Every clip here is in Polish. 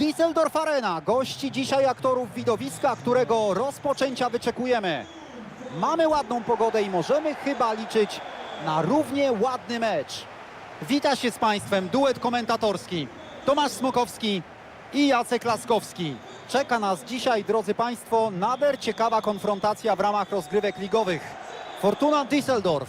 Düsseldorf Arena gości dzisiaj aktorów widowiska, którego rozpoczęcia wyczekujemy. Mamy ładną pogodę i możemy chyba liczyć na równie ładny mecz. Wita się z Państwem duet komentatorski Tomasz Smokowski i Jacek Laskowski. Czeka nas dzisiaj, drodzy Państwo, nader ciekawa konfrontacja w ramach rozgrywek ligowych. Fortuna Düsseldorf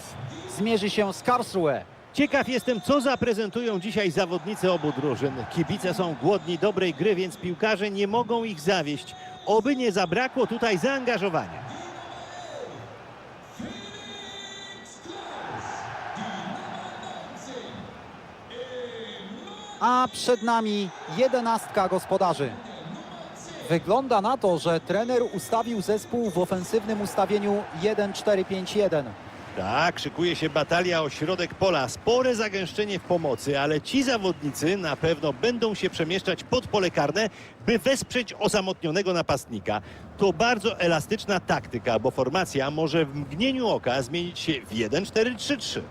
zmierzy się z Karlsruhe. Ciekaw jestem, co zaprezentują dzisiaj zawodnicy obu drużyn. Kibice są głodni dobrej gry, więc piłkarze nie mogą ich zawieść. Oby nie zabrakło tutaj zaangażowania. a przed nami jedenastka gospodarzy. Wygląda na to, że trener ustawił zespół w ofensywnym ustawieniu 1-4-5-1. Tak, szykuje się batalia o środek pola. Spore zagęszczenie w pomocy, ale ci zawodnicy na pewno będą się przemieszczać pod pole karne, by wesprzeć osamotnionego napastnika. To bardzo elastyczna taktyka, bo formacja może w mgnieniu oka zmienić się w 1-4-3-3.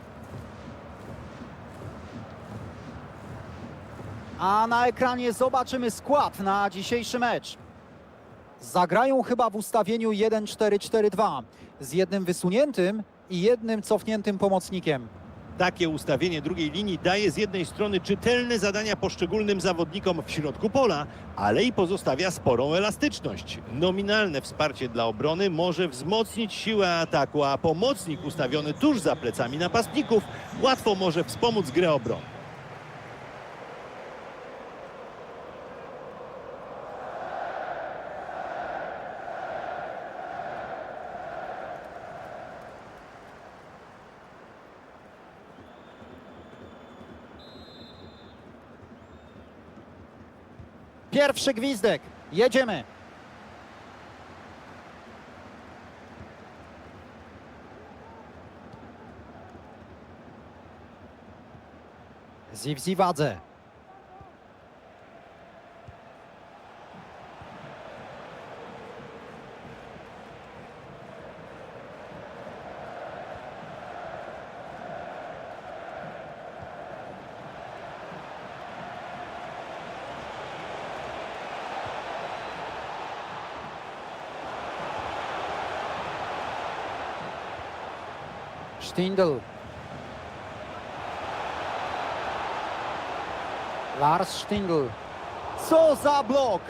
A na ekranie zobaczymy skład na dzisiejszy mecz. Zagrają chyba w ustawieniu 1-4-4-2 z jednym wysuniętym i jednym cofniętym pomocnikiem. Takie ustawienie drugiej linii daje z jednej strony czytelne zadania poszczególnym zawodnikom w środku pola, ale i pozostawia sporą elastyczność. Nominalne wsparcie dla obrony może wzmocnić siłę ataku, a pomocnik ustawiony tuż za plecami napastników łatwo może wspomóc grę obrony. Pierwszy gwizdek. Jedziemy. Zivzi Stindl. Lars Stindl. Co za blok!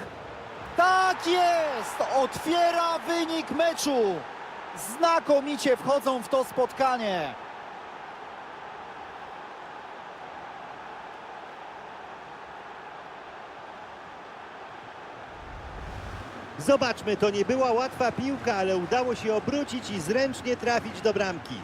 Tak jest! Otwiera wynik meczu! Znakomicie wchodzą w to spotkanie. Zobaczmy, to nie była łatwa piłka, ale udało się obrócić i zręcznie trafić do bramki.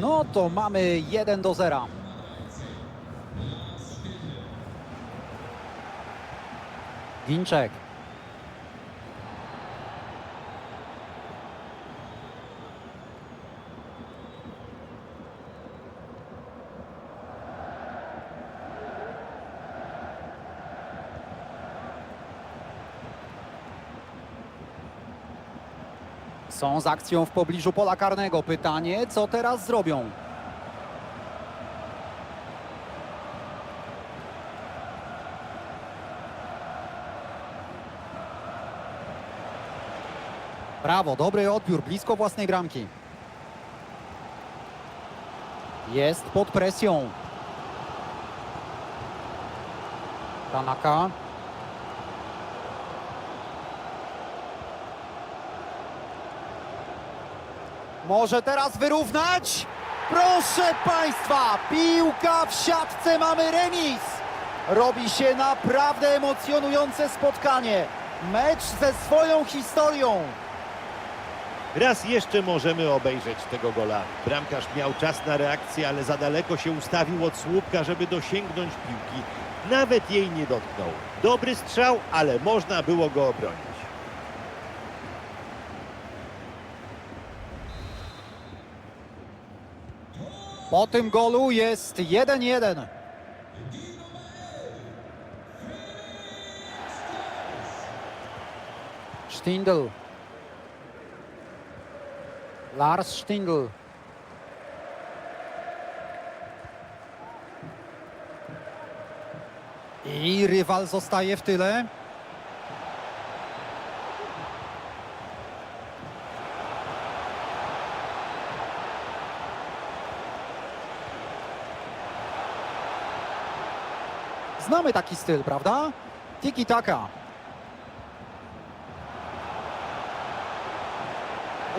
No to mamy 1 do 0. Ginczek. Są z akcją w pobliżu pola karnego. Pytanie, co teraz zrobią? Brawo, dobry odbiór, blisko własnej bramki. Jest pod presją. Tanaka. Może teraz wyrównać? Proszę Państwa, piłka w siatce, mamy remis. Robi się naprawdę emocjonujące spotkanie. Mecz ze swoją historią. Raz jeszcze możemy obejrzeć tego gola. Bramkarz miał czas na reakcję, ale za daleko się ustawił od słupka, żeby dosięgnąć piłki. Nawet jej nie dotknął. Dobry strzał, ale można było go obronić. Po tym golu jest 1-1. Stindl. Lars Stindl. I rywal zostaje w tyle. Znamy taki styl, prawda? Tiki taka.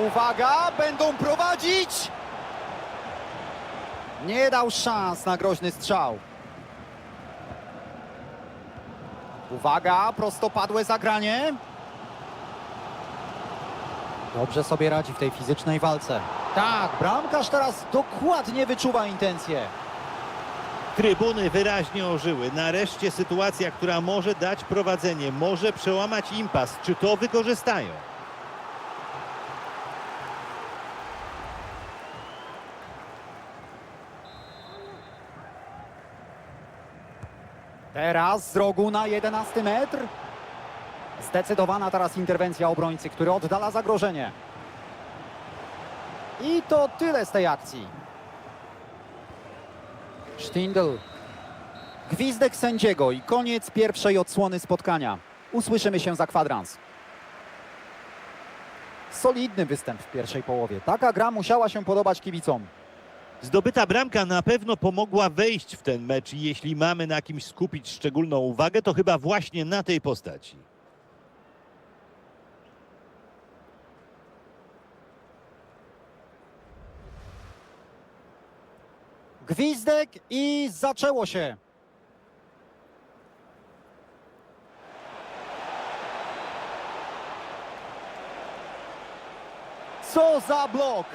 Uwaga, będą prowadzić! Nie dał szans na groźny strzał. Uwaga, prostopadłe zagranie. Dobrze sobie radzi w tej fizycznej walce. Tak, bramkarz teraz dokładnie wyczuwa intencje. Trybuny wyraźnie ożyły. Nareszcie sytuacja, która może dać prowadzenie, może przełamać impas. Czy to wykorzystają? Teraz z rogu na 11 metr. Zdecydowana teraz interwencja obrońcy, który oddala zagrożenie. I to tyle z tej akcji. Stindl. Gwizdek sędziego i koniec pierwszej odsłony spotkania. Usłyszymy się za kwadrans. Solidny występ w pierwszej połowie. Taka gra musiała się podobać kibicom. Zdobyta bramka na pewno pomogła wejść w ten mecz i jeśli mamy na kimś skupić szczególną uwagę, to chyba właśnie na tej postaci. Gwizdek i zaczęło się. Co za blok!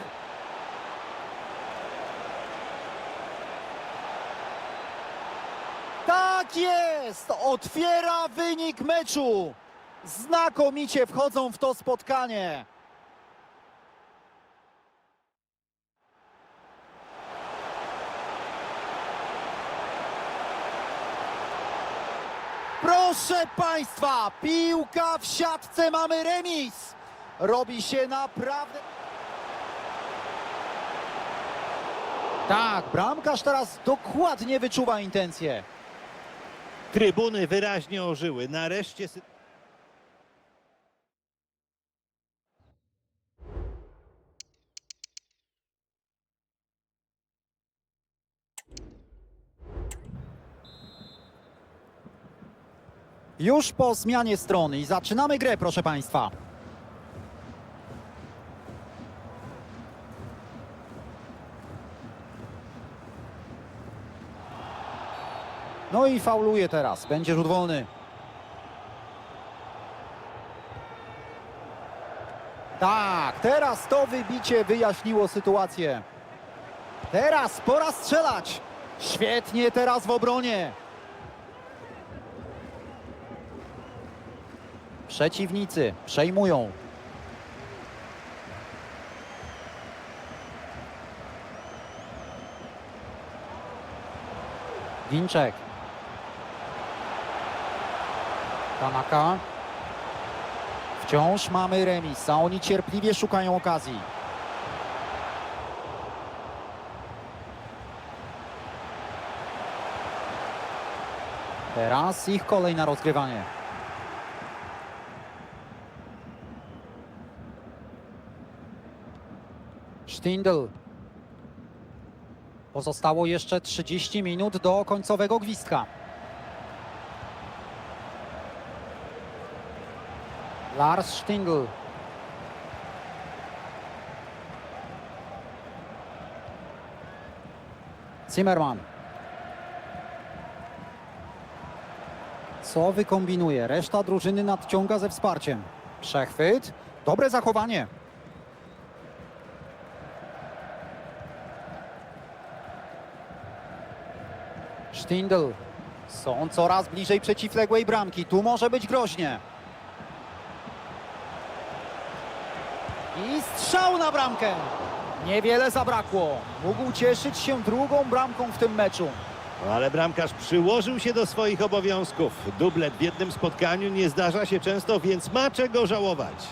Tak jest! Otwiera wynik meczu! Znakomicie wchodzą w to spotkanie. Proszę Państwa, piłka w siatce, mamy remis. Robi się naprawdę... Tak, bramkarz teraz dokładnie wyczuwa intencje. Trybuny wyraźnie ożyły. Nareszcie Już po zmianie strony i zaczynamy grę, proszę Państwa. No i fauluje teraz. Będzie rzut wolny. Tak, teraz to wybicie wyjaśniło sytuację. Teraz pora strzelać. Świetnie teraz w obronie. Przeciwnicy przejmują. Ginczek. Tanaka. Wciąż mamy remis, a oni cierpliwie szukają okazji. Teraz ich kolej na rozgrywanie. Stindl. Pozostało jeszcze 30 minut do końcowego gwizdka. Lars Stindl. Zimmerman. Co wykombinuje? Reszta drużyny nadciąga ze wsparciem. Przechwyt. Dobre zachowanie. Stindl. Są coraz bliżej przeciwległej bramki. Tu może być groźnie. I strzał na bramkę. Niewiele zabrakło. Mógł cieszyć się drugą bramką w tym meczu. Ale bramkarz przyłożył się do swoich obowiązków. Dublet w jednym spotkaniu nie zdarza się często, więc ma czego żałować.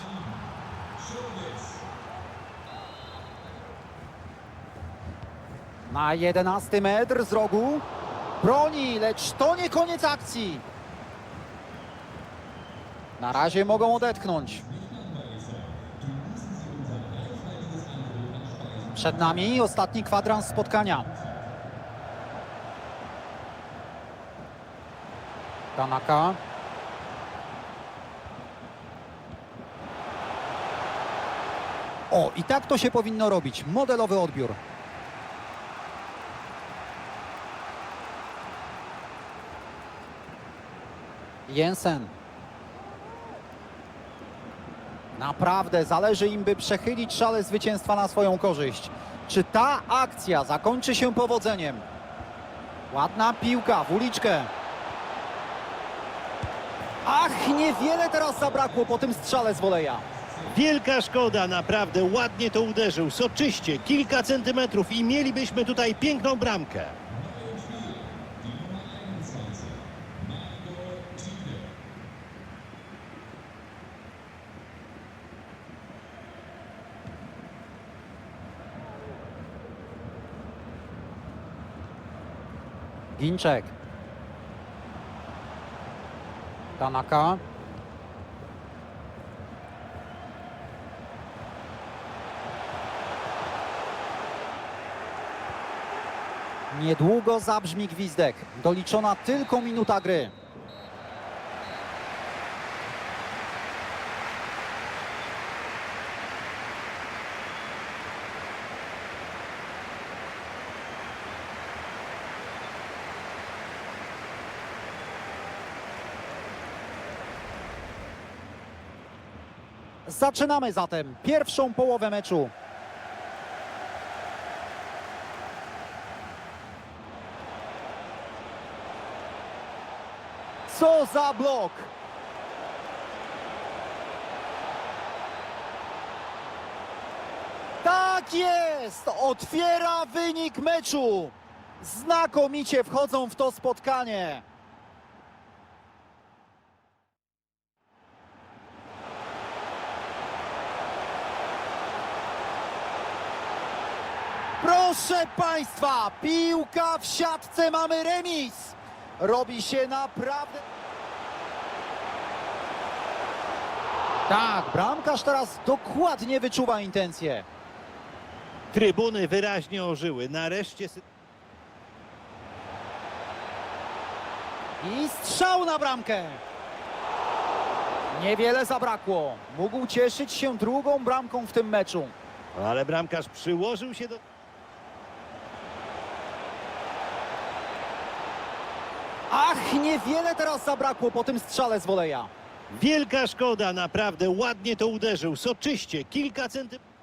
Na 11 metr z rogu. Broni, lecz to nie koniec akcji. Na razie mogą odetchnąć. Przed nami ostatni kwadrans spotkania. Tanaka. O, i tak to się powinno robić. Modelowy odbiór. Jensen. Naprawdę zależy im, by przechylić szale zwycięstwa na swoją korzyść. Czy ta akcja zakończy się powodzeniem? Ładna piłka w uliczkę. Ach, niewiele teraz zabrakło po tym strzale z woleja. Wielka szkoda, naprawdę ładnie to uderzył, soczyście, kilka centymetrów i mielibyśmy tutaj piękną bramkę. Ginczek. Tanaka. Niedługo zabrzmi gwizdek. Doliczona tylko minuta gry. Zaczynamy zatem pierwszą połowę meczu. Co za blok! Tak jest! Otwiera wynik meczu! Znakomicie wchodzą w to spotkanie. Proszę Państwa, piłka w siatce, mamy remis. Robi się naprawdę... Tak, bramkarz teraz dokładnie wyczuwa intencje. Trybuny wyraźnie ożyły, nareszcie... I strzał na bramkę. Niewiele zabrakło. Mógł cieszyć się drugą bramką w tym meczu. Ale bramkarz przyłożył się do... Ach, niewiele teraz zabrakło po tym strzale z woleja. Wielka szkoda, naprawdę ładnie to uderzył, soczyście, kilka centymetrów.